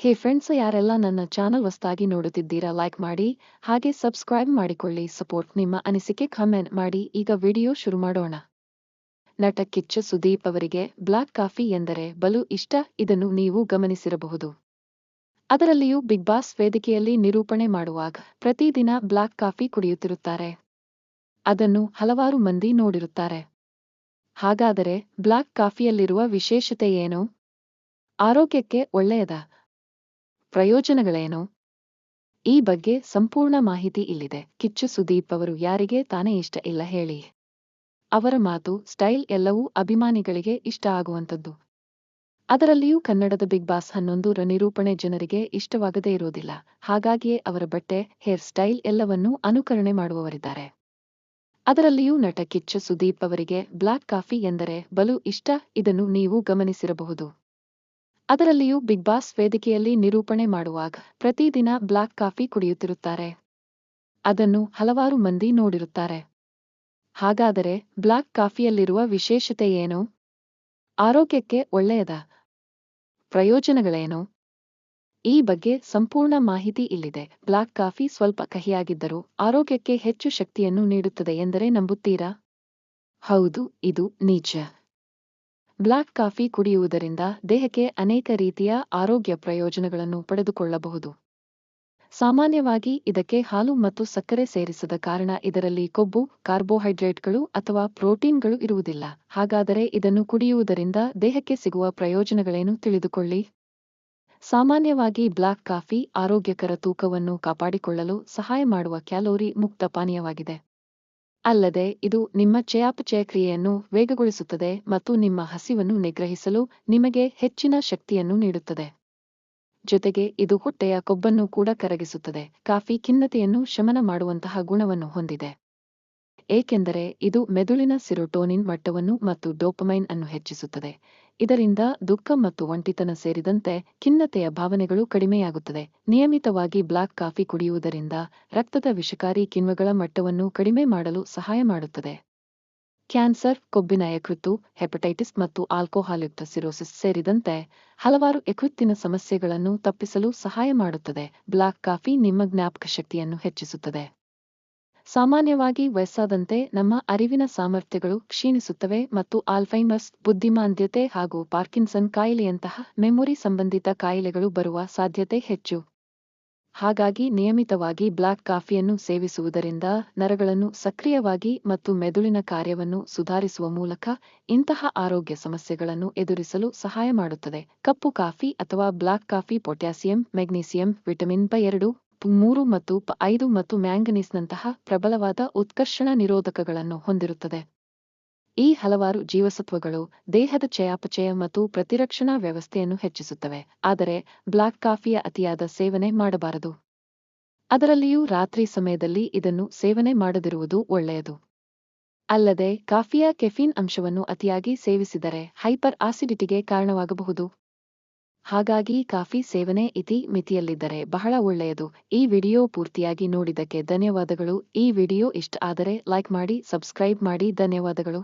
ಹೇ friends ಯಾರೆಲ್ಲ ನನ್ನ channel ಹೊಸದಾಗಿ ನೋಡುತ್ತಿದ್ದೀರಾ ಲೈಕ್ ಮಾಡಿ, ಹಾಗೆ ಸಬ್ಸ್ಕ್ರೈಬ್ ಮಾಡಿಕೊಳ್ಳಿ ಸಪೋರ್ಟ್ ನಿಮ್ಮ ಅನಿಸಿಕೆ ಕಮೆಂಟ್ ಮಾಡಿ, ಈಗ ವಿಡಿಯೋ ಶುರು ಮಾಡೋಣ. ನಟ ಕಿಚ್ಚ ಸುದೀಪ್ ಅವರಿಗೆ ಬ್ಲಾಕ್ ಕಾಫಿ ಎಂದರೆ ಬಲು ಇಷ್ಟ, ಇದನ್ನು ನೀವು ಗಮನಿಸಿರಬಹುದು. ಅದರಲ್ಲಿಯೂ ಬಿಗ್ ಬಾಸ್ ವೇದಿಕೆಯಲ್ಲಿ ನಿರೂಪಣೆ ಮಾಡುವಾಗ ಪ್ರತಿದಿನ ಬ್ಲಾಕ್ ಕಾಫಿ ಕುಡಿಯುತ್ತಿರುತ್ತಾರೆ. ಅದನ್ನು ಹಲವಾರು ಮಂದಿ ನೋಡಿರುತ್ತಾರೆ. ಹಾಗಾದರೆ ಬ್ಲಾಕ್ ಕಾಫಿಯಲ್ಲಿರುವ ವಿಶೇಷತೆ ಏನು? ಆರೋಗ್ಯಕ್ಕೆ ಒಳ್ಳೆಯದ? ಪ್ರಯೋಜನಗಳೇನು? ಈ ಬಗ್ಗೆ ಸಂಪೂರ್ಣ ಮಾಹಿತಿ ಇಲ್ಲಿದೆ. ಕಿಚ್ಚು ಸುದೀಪ್ ಅವರು ಯಾರಿಗೆ ತಾನೇ ಇಷ್ಟ ಇಲ್ಲ ಹೇಳಿ. ಅವರ ಮಾತು, ಸ್ಟೈಲ್ ಎಲ್ಲವೂ ಅಭಿಮಾನಿಗಳಿಗೆ ಇಷ್ಟ ಆಗುವಂಥದ್ದು. ಅದರಲ್ಲಿಯೂ ಕನ್ನಡದ ಬಿಗ್ ಬಾಸ್ ಹನ್ನೊಂದರ ನಿರೂಪಣೆ ಜನರಿಗೆ ಇಷ್ಟವಾಗದೇ ಇರೋದಿಲ್ಲ. ಹಾಗಾಗಿಯೇ ಅವರ ಬಟ್ಟೆ, ಹೇರ್ ಸ್ಟೈಲ್ ಎಲ್ಲವನ್ನೂ ಅನುಕರಣೆ ಮಾಡುವವರಿದ್ದಾರೆ. ಅದರಲ್ಲಿಯೂ ನಟ ಕಿಚ್ಚ ಸುದೀಪ್ ಅವರಿಗೆ ಬ್ಲಾಕ್ ಕಾಫಿ ಎಂದರೆ ಬಲು ಇಷ್ಟ. ಇದನ್ನು ನೀವು ಗಮನಿಸಿರಬಹುದು. ಅದರಲ್ಲಿಯೂ ಬಿಗ್ ಬಾಸ್ ವೇದಿಕೆಯಲ್ಲಿ ನಿರೂಪಣೆ ಮಾಡುವಾಗ ಪ್ರತಿದಿನ ಬ್ಲಾಕ್ ಕಾಫಿ ಕುಡಿಯುತ್ತಿರುತ್ತಾರೆ. ಅದನ್ನು ಹಲವಾರು ಮಂದಿ ನೋಡಿರುತ್ತಾರೆ. ಹಾಗಾದರೆ ಬ್ಲಾಕ್ ಕಾಫಿಯಲ್ಲಿರುವ ವಿಶೇಷತೆ ಏನು? ಆರೋಗ್ಯಕ್ಕೆ ಒಳ್ಳೆಯದ? ಪ್ರಯೋಜನಗಳೇನು? ಈ ಬಗ್ಗೆ ಸಂಪೂರ್ಣ ಮಾಹಿತಿ ಇಲ್ಲಿದೆ. ಬ್ಲಾಕ್ ಕಾಫಿ ಸ್ವಲ್ಪ ಕಹಿಯಾಗಿದ್ದರೂ ಆರೋಗ್ಯಕ್ಕೆ ಹೆಚ್ಚು ಶಕ್ತಿಯನ್ನು ನೀಡುತ್ತದೆ ಎಂದರೆ ನಂಬುತ್ತೀರಾ? ಹೌದು, ಇದು ನಿಜ ಬ್ಲಾಕ್ ಕಾಫಿ ಕುಡಿಯುವುದರಿಂದ ದೇಹಕ್ಕೆ ಅನೇಕ ರೀತಿಯ ಆರೋಗ್ಯ ಪ್ರಯೋಜನಗಳನ್ನು ಪಡೆದುಕೊಳ್ಳಬಹುದು. ಸಾಮಾನ್ಯವಾಗಿ ಇದಕ್ಕೆ ಹಾಲು ಮತ್ತು ಸಕ್ಕರೆ ಸೇರಿಸದ ಕಾರಣ ಇದರಲ್ಲಿ ಕೊಬ್ಬು, ಕಾರ್ಬೋಹೈಡ್ರೇಟ್ಗಳು ಅಥವಾ ಪ್ರೋಟೀನ್ಗಳು ಇರುವುದಿಲ್ಲ. ಹಾಗಾದರೆ ಇದನ್ನು ಕುಡಿಯುವುದರಿಂದ ದೇಹಕ್ಕೆ ಸಿಗುವ ಪ್ರಯೋಜನಗಳೇನು ತಿಳಿದುಕೊಳ್ಳಿ? ಸಾಮಾನ್ಯವಾಗಿ ಬ್ಲಾಕ್ ಕಾಫಿ ಆರೋಗ್ಯಕರ ತೂಕವನ್ನು ಕಾಪಾಡಿಕೊಳ್ಳಲು ಸಹಾಯ ಮಾಡುವ ಕ್ಯಾಲೋರಿ ಮುಕ್ತ ಪಾನೀಯವಾಗಿದೆ. ಅಲ್ಲದೆ, ಇದು ನಿಮ್ಮ ಚಯಾಪಚಯ ಕ್ರಿಯೆಯನ್ನು ವೇಗಗೊಳಿಸುತ್ತದೆ ಮತ್ತು ನಿಮ್ಮ ಹಸಿವನ್ನು ನಿಗ್ರಹಿಸಲು ನಿಮಗೆ ಹೆಚ್ಚಿನ ಶಕ್ತಿಯನ್ನು ನೀಡುತ್ತದೆ. ಜೊತೆಗೆ, ಇದು ಹೊಟ್ಟೆಯ ಕೊಬ್ಬನ್ನು ಕೂಡ ಕರಗಿಸುತ್ತದೆ. ಕಾಫಿ ಖಿನ್ನತೆಯನ್ನು ಶಮನ ಮಾಡುವಂತಹ ಗುಣವನ್ನು ಹೊಂದಿದೆ. ಏಕೆಂದರೆ ಇದು ಮೆದುಳಿನ ಸಿರೋಟೋನಿನ್ ಮಟ್ಟವನ್ನು ಮತ್ತು ಡೋಪಮೈನ್ ಅನ್ನು ಹೆಚ್ಚಿಸುತ್ತದೆ. ಇದರಿಂದ ದುಃಖ ಮತ್ತು ಒಂಟಿತನ ಸೇರಿದಂತೆ ಖಿನ್ನತೆಯ ಭಾವನೆಗಳು ಕಡಿಮೆಯಾಗುತ್ತದೆ. ನಿಯಮಿತವಾಗಿ ಬ್ಲಾಕ್ ಕಾಫಿ ಕುಡಿಯುವುದರಿಂದ ರಕ್ತದ ವಿಷಕಾರಿ ಕಿಣ್ವಗಳ ಮಟ್ಟವನ್ನು ಕಡಿಮೆ ಮಾಡಲು ಸಹಾಯ ಮಾಡುತ್ತದೆ. ಕ್ಯಾನ್ಸರ್ ಕೊಬ್ಬಿನ ಯಕೃತ್ತು ಹೆಪಟೈಟಿಸ್ ಮತ್ತು ಆಲ್ಕೋಹಾಲ್ಯುಕ್ತ ಸಿರೋಸಿಸ್ ಸೇರಿದಂತೆ ಹಲವಾರು ಯಕೃತ್ತಿನ ಸಮಸ್ಯೆಗಳನ್ನು ತಪ್ಪಿಸಲು ಸಹಾಯ ಮಾಡುತ್ತದೆ. ಬ್ಲಾಕ್ ಕಾಫಿ ನಿಮ್ಮ ಜ್ಞಾಪಕ ಶಕ್ತಿಯನ್ನು ಹೆಚ್ಚಿಸುತ್ತದೆ. ಸಾಮಾನ್ಯವಾಗಿ ವಯಸ್ಸಾದಂತೆ ನಮ್ಮ ಅರಿವಿನ ಸಾಮರ್ಥ್ಯಗಳು ಕ್ಷೀಣಿಸುತ್ತವೆ ಮತ್ತು ಆಲ್ಫೈಮರ್ಸ್ ಬುದ್ಧಿಮಾಂದ್ಯತೆ ಹಾಗೂ ಪಾರ್ಕಿನ್ಸನ್ ಕಾಯಿಲೆಯಂತಹ ಮೆಮೊರಿ ಸಂಬಂಧಿತ ಕಾಯಿಲೆಗಳು ಬರುವ ಸಾಧ್ಯತೆ ಹೆಚ್ಚು. ಹಾಗಾಗಿ ನಿಯಮಿತವಾಗಿ ಬ್ಲಾಕ್ ಕಾಫಿಯನ್ನು ಸೇವಿಸುವುದರಿಂದ ನರಗಳನ್ನು ಸಕ್ರಿಯವಾಗಿ ಮತ್ತು ಮೆದುಳಿನ ಕಾರ್ಯವನ್ನು ಸುಧಾರಿಸುವ ಮೂಲಕ ಇಂತಹ ಆರೋಗ್ಯ ಸಮಸ್ಯೆಗಳನ್ನು ಎದುರಿಸಲು ಸಹಾಯ ಮಾಡುತ್ತದೆ. ಕಪ್ಪು ಕಾಫಿ ಅಥವಾ black coffee, potassium, magnesium, vitamin B ಎರಡು ಮೂರು ಮತ್ತು ಐದು ಮತ್ತು ಮ್ಯಾಂಗನೀಸ್ನಂತಹ ಪ್ರಬಲವಾದ ಉತ್ಕರ್ಷಣ ನಿರೋಧಕಗಳನ್ನು ಹೊಂದಿರುತ್ತದೆ. ಈ ಹಲವಾರು ಜೀವಸತ್ವಗಳು ದೇಹದ ಚಯಾಪಚಯ ಮತ್ತು ಪ್ರತಿರಕ್ಷಣಾ ವ್ಯವಸ್ಥೆಯನ್ನು ಹೆಚ್ಚಿಸುತ್ತವೆ, ಆದರೆ ಬ್ಲಾಕ್ ಕಾಫಿಯ ಅತಿಯಾದ ಸೇವನೆ ಮಾಡಬಾರದು. ಅದರಲ್ಲಿಯೂ ರಾತ್ರಿ ಸಮಯದಲ್ಲಿ ಇದನ್ನು ಸೇವನೆ ಮಾಡದಿರುವುದು ಒಳ್ಳೆಯದು. ಅಲ್ಲದೆ ಕಾಫಿಯ ಕೆಫೀನ್ ಅಂಶವನ್ನು ಅತಿಯಾಗಿ ಸೇವಿಸಿದರೆ ಹೈಪರ್ ಆಸಿಡಿಟಿಗೆ ಕಾರಣವಾಗಬಹುದು. ಹಾಗಾಗಿ ಕಾಫಿ ಸೇವನೆ ಇತಿ ಮಿತಿಯಲ್ಲಿದ್ದರೆ ಬಹಳ ಒಳ್ಳೆಯದು. ಈ ವಿಡಿಯೋ ಪೂರ್ತಿಯಾಗಿ ನೋಡಿದಕ್ಕೆ ಧನ್ಯವಾದಗಳು. ಈ ವಿಡಿಯೋ ಇಷ್ಟ ಆದರೆ ಲೈಕ್ ಮಾಡಿ, ಸಬ್ಸ್ಕ್ರೈಬ್ ಮಾಡಿ. ಧನ್ಯವಾದಗಳು.